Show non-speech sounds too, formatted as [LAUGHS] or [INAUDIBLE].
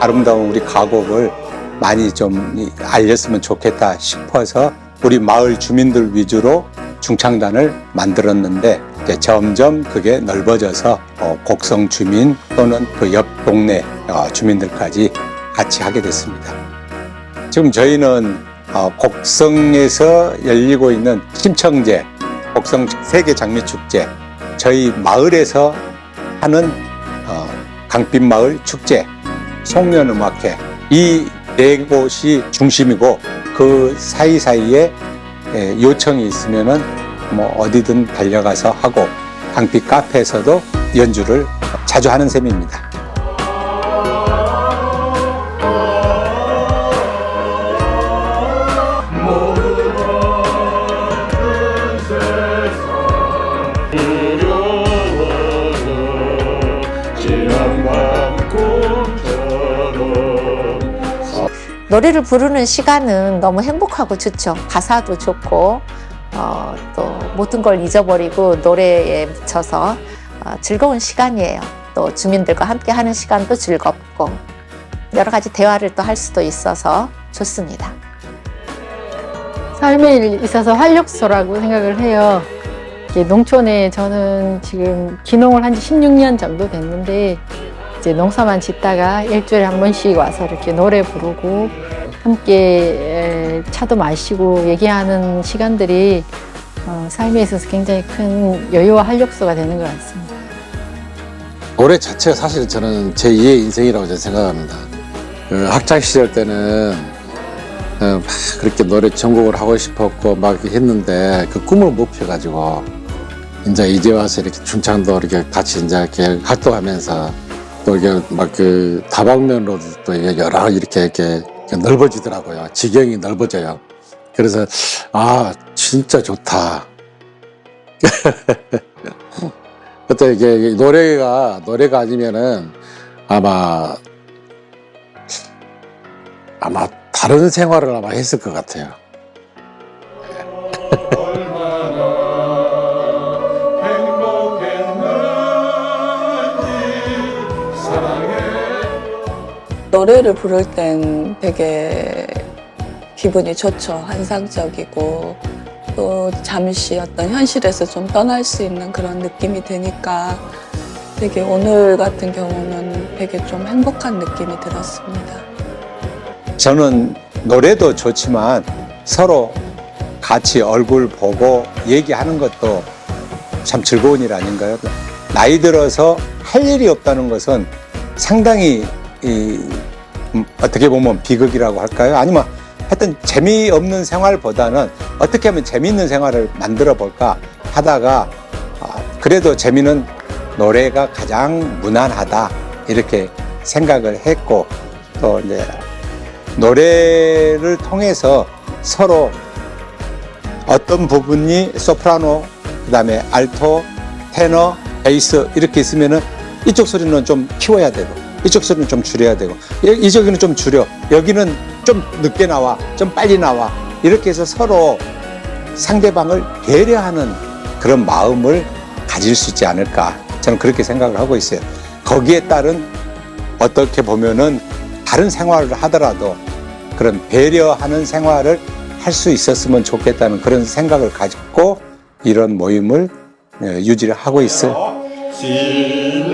아름다운 우리 가곡을 많이 좀 이- 알렸으면 좋겠다 싶어서 우리 마을 주민들 위주로 중창단을 만들었는데 점점 그게 넓어져서 어, 곡성 주민 또는 그 옆 동네 어, 주민들까지 같이 하게 됐습니다. 지금 저희는 어, 곡성에서 열리고 있는 심청제, 곡성 세계 장미 축제, 저희 마을에서 하는 어, 강빛 마을 축제, 송년음악회 이 네 곳이 중심이고 그 사이사이에 에, 요청이 있으면은 뭐 어디든 달려가서 하고 강빛 카페에서도 연주를 자주 하는 셈입니다. 노래를 부르는 시간은 너무 행복하고 좋죠. 가사도 좋고 어, 또 모든 걸 잊어버리고 노래에 묻혀서 어, 즐거운 시간이에요. 또 주민들과 함께 하는 시간도 즐겁고 여러 가지 대화를 또 할 수도 있어서 좋습니다. 삶에 있어서 활력소라고 생각을 해요. 농촌에 저는 지금 기농을 한 지 16년 정도 됐는데 이제 농사만 짓다가 일주일에 한 번씩 와서 이렇게 노래 부르고 함께 에, 차도 마시고 얘기하는 시간들이 어, 삶에 있어서 굉장히 큰 여유와 활력소가 되는 것 같습니다. 노래 자체가 사실 저는 제 2의 인생이라고 저는 생각합니다. 그 학창 시절 때는 어, 막 그렇게 노래 전공을 하고 싶었고 막 했는데 그 꿈을 못 펴가지고 이제 이제 와서 이렇게 중창도 이렇게 같이 이제 이렇게 활동하면서 또 이게 막 그 다방면으로도 또 이게 여러 이렇게 이렇게 넓어지더라고요. 지경이 넓어져요. 그래서 아 진짜 좋다. [LAUGHS] 그때 이게 노래가 노래가 아니면은 아마 아마 다른 생활을 아마 했을 것 같아요. 노래를 부를 땐 되게 기분이 좋죠. 환상적이고 또 잠시 어떤 현실에서 좀 떠날 수 있는 그런 느낌이 드니까 되게 오늘 같은 경우는 되게 좀 행복한 느낌이 들었습니다. 저는 노래도 좋지만 서로 같이 얼굴 보고 얘기하는 것도 참 즐거운 일 아닌가요? 나이 들어서 할 일이 없다는 것은 상당히 이, 음, 어떻게 보면 비극이라고 할까요? 아니면 하여튼 재미없는 생활보다는 어떻게 하면 재미있는 생활을 만들어 볼까 하다가 아, 그래도 재미는 노래가 가장 무난하다 이렇게 생각을 했고 또 이제 노래를 통해서 서로 어떤 부분이 소프라노, 그다음에 알토, 테너, 베이스 이렇게 있으면은 이쪽 소리는 좀 키워야 되고 이쪽 소리는 좀 줄여야 되고 이- 이쪽에는 좀 줄여. 여기는 좀 늦게 나와. 좀 빨리 나와. 이렇게 해서 서로 상대방을 배려하는 그런 마음을 가질 수 있지 않을까. 저는 그렇게 생각을 하고 있어요. 거기에 따른 어떻게 보면은 다른 생활을 하더라도 그런 배려하는 생활을 할 수 있었으면 좋겠다는 그런 생각을 가지고 이런 모임을 예, 유지를 하고 있어요. 시